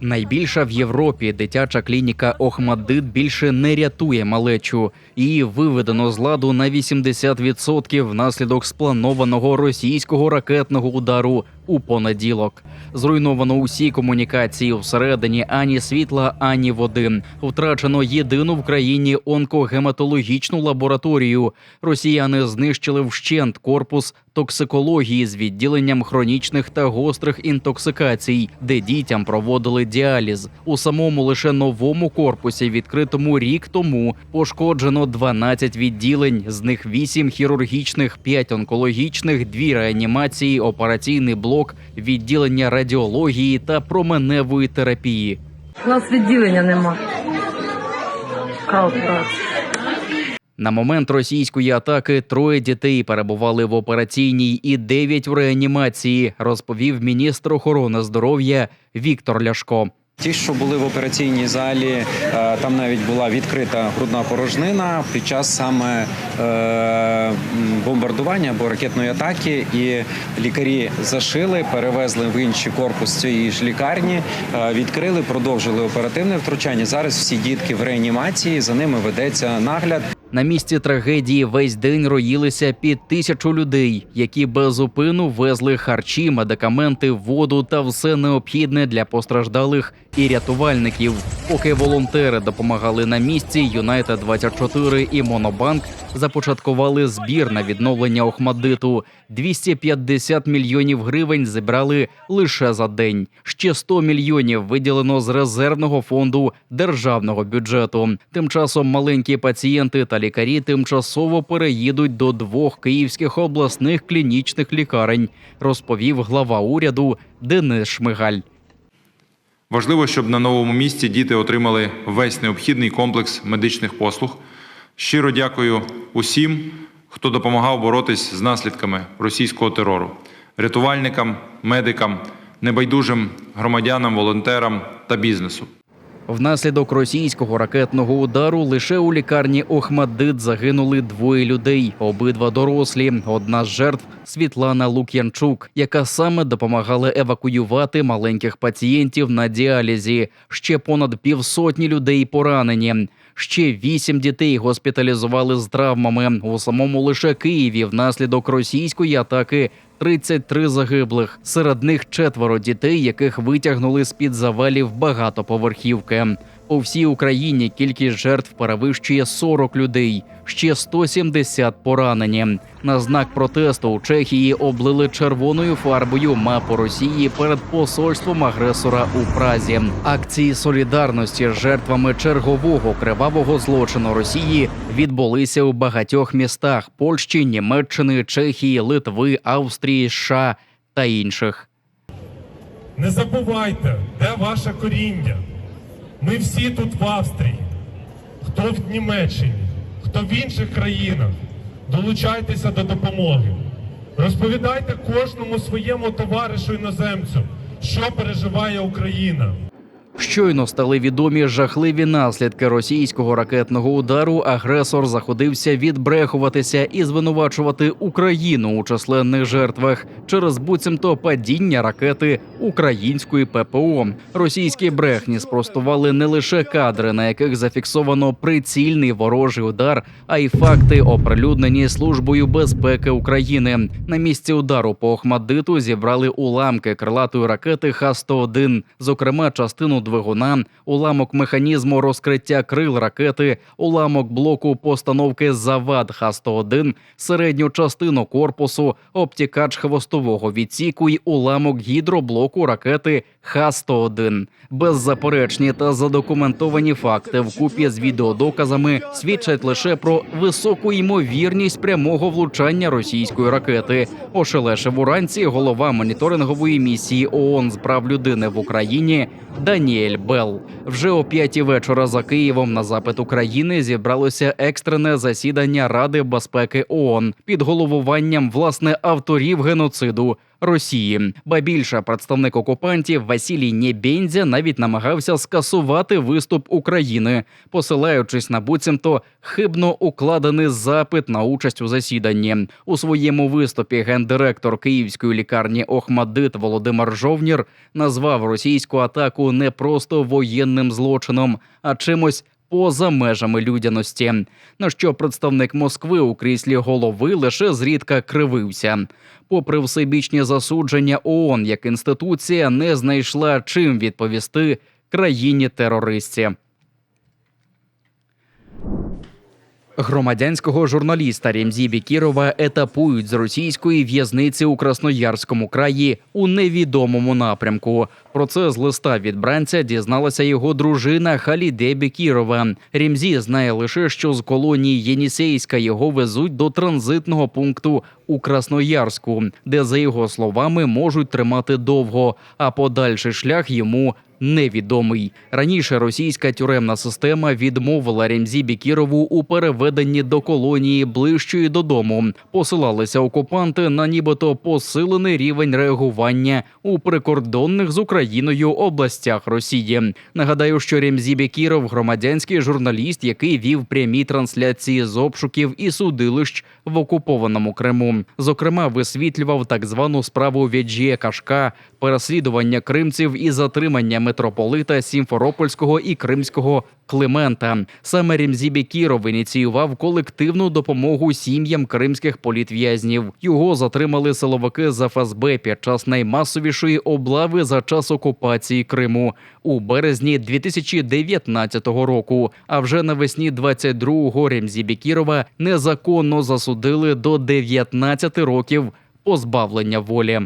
Найбільша в Європі дитяча клініка Охмаддит більше не рятує малечу. Її виведено з ладу на 80% внаслідок спланованого російського ракетного удару у понеділок. Зруйновано усі комунікації всередині ані світла, ані води. Втрачено єдину в країні онкогематологічну лабораторію. Росіяни знищили вщент корпус токсикології з відділенням хронічних та гострих інтоксикацій, де дітям проводили діаліз. У самому лише новому корпусі, відкритому рік тому, пошкоджено 12 відділень, з них 8 хірургічних, 5 онкологічних, 2 реанімації, операційний блок, відділення радіології та променевої терапії. У нас відділення нема. На момент російської атаки троє дітей перебували в операційній і дев'ять в реанімації, розповів міністр охорони здоров'я Віктор Ляшко. Ті, що були в операційній залі, е, там навіть була відкрита грудна порожнина під час саме е, бомбардування або ракетної атаки. І лікарі зашили, перевезли в інший корпус цієї ж лікарні, е, відкрили, продовжили оперативне втручання. Зараз всі дітки в реанімації, за ними ведеться нагляд. На місці трагедії весь день роїлися під тисячу людей, які без зупину везли харчі, медикаменти, воду та все необхідне для постраждалих і рятувальників. Поки волонтери допомагали на місці, Юнайтед 24 і Монобанк започаткували збір на відновлення Охмаддиту. 250 мільйонів гривень зібрали лише за день. Ще 100 мільйонів виділено з резервного фонду державного бюджету. Тим часом маленькі пацієнти та лікарі тимчасово переїдуть до двох київських обласних клінічних лікарень, розповів глава уряду Денис Шмигаль. Важливо, щоб на новому місці діти отримали весь необхідний комплекс медичних послуг. Щиро дякую усім, хто допомагав боротись з наслідками російського терору, рятувальникам, медикам, небайдужим громадянам, волонтерам та бізнесу. Внаслідок російського ракетного удару лише у лікарні Охмаддит загинули двоє людей, обидва дорослі. Одна з жертв Світлана Лук'янчук, яка саме допомагала евакуювати маленьких пацієнтів на діалізі. Ще понад півсотні людей поранені. Ще вісім дітей госпіталізували з травмами у самому лише Києві внаслідок російської атаки 33 загиблих. Серед них четверо дітей, яких витягнули з під завалів багатоповерхівки. По всій Україні кількість жертв перевищує 40 людей, ще 170 поранені. На знак протесту у Чехії облили червоною фарбою мапу Росії перед посольством агресора у Празі. Акції солідарності з жертвами чергового кривавого злочину Росії відбулися у багатьох містах Польщі, Німеччини, Чехії, Литви, Австрії, США та інших. Не забувайте, де ваше коріння. Ми всі тут в Австрії, хто в Німеччині, хто в інших країнах. Долучайтеся до допомоги. Розповідайте кожному своєму товаришу іноземцю, що переживає Україна. Щойно стали відомі жахливі наслідки російського ракетного удару. Агресор заходився відбрехуватися і звинувачувати Україну у численних жертвах через буцімто падіння ракети української ППО. Російські брехні спростували не лише кадри, на яких зафіксовано прицільний ворожий удар, а й факти, оприлюднені службою безпеки України. На місці удару по Охмаддиту зібрали уламки крилатої ракети Х-101, зокрема частину двигуна, уламок механізму розкриття крил ракети, уламок блоку постановки завад Х-101, середню частину корпусу, обтікач хвостового відсіку й уламок гідроблоку ракети Х-101. Беззаперечні та задокументовані факти вкупі з відеодоказами свідчать лише про високу ймовірність прямого влучання російської ракети. Ошелешив уранці голова моніторингової місії ООН з прав людини в Україні Даніель Белл. Вже о п'ятій вечора за Києвом на запит України зібралося екстрене засідання Ради безпеки ООН під головуванням власне авторів геноциду Росії. Ба більше представник окупантів Василій Нєбєндзя навіть намагався скасувати виступ України, посилаючись на буцімто хибно укладений запит на участь у засіданні. У своєму виступі гендиректор київської лікарні Охмадит Володимир Жовнір назвав російську атаку не просто воєнним злочином, а чимось. Поза межами людяності, на що представник Москви у кріслі голови лише зрідка кривився. Попри всебічні засудження, ООН як інституція не знайшла чим відповісти країні терористі. Громадянського журналіста Рімзі Бікірова етапують з російської в'язниці у Красноярському краї у невідомому напрямку. Про це з листа від бранця дізналася його дружина Халіде Бікірова. Рімзі знає лише, що з колонії Єнісейська його везуть до транзитного пункту у Красноярську, де, за його словами, можуть тримати довго, а подальший шлях йому невідомий. Раніше російська тюремна система відмовила Ремзі Бікірову у переведенні до колонії ближчої додому. Посилалися окупанти на нібито посилений рівень реагування у прикордонних з Україною областях Росії. Нагадаю, що Ремзі Бікіров громадянський журналіст, який вів прямі трансляції з обшуків і судилищ в окупованому Криму. Зокрема, висвітлював так звану справу Віджія Кашка, переслідування кримців і затримання митрополита Сімферопольського і Кримського Климента. Саме Рімзі Бекіров ініціював колективну допомогу сім'ям кримських політв'язнів. Його затримали силовики з ФСБ під час наймасовішої облави за час окупації Криму у березні 2019 року. А вже навесні 22-го Ремзі Бекірова незаконно засудили до 19 років позбавлення волі.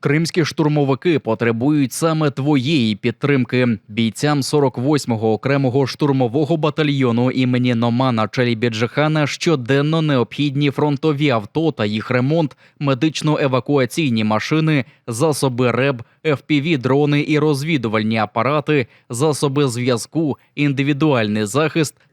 Кримські штурмовики потребують саме твоєї підтримки. Бійцям 48-го окремого штурмового батальйону імені Номана Челібіджихана щоденно необхідні фронтові авто та їх ремонт, медично-евакуаційні машини, засоби РЕБ, fpv дрони і розвідувальні апарати, засоби зв'язку, індивідуальний захист